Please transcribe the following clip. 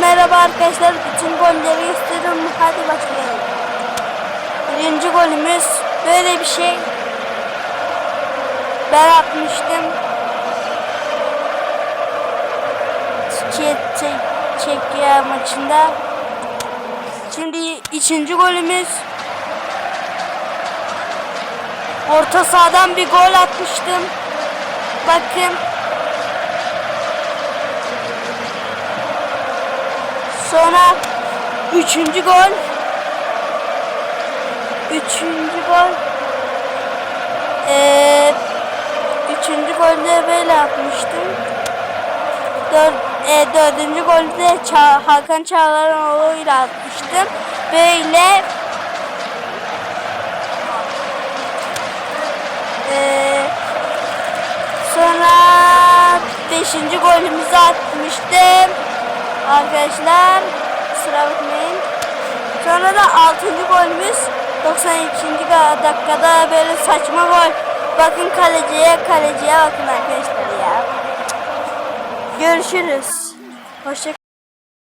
Merhaba arkadaşlar. Bütün golleri gösteriyorum. Hadi başlayalım. Birinci golümüz böyle bir şey. Ben atmıştım. Çek, Çekya maçında. Şimdi ikinci golümüz. Orta sahadan bir gol atmıştım. Bakın. Sonra üçüncü gol. Üçüncü gol. Ee, üçüncü golde böyle yapmıştım. Dört, e, dördüncü golde Ça Hakan Çağlaroğlu ile atmıştım. Böyle Arkadaşlar sıra bakmayın. Sonra da 6. golümüz 92. dakikada böyle saçma gol. Bakın kaleciye kaleciye bakın arkadaşlar ya. Görüşürüz. Hoşça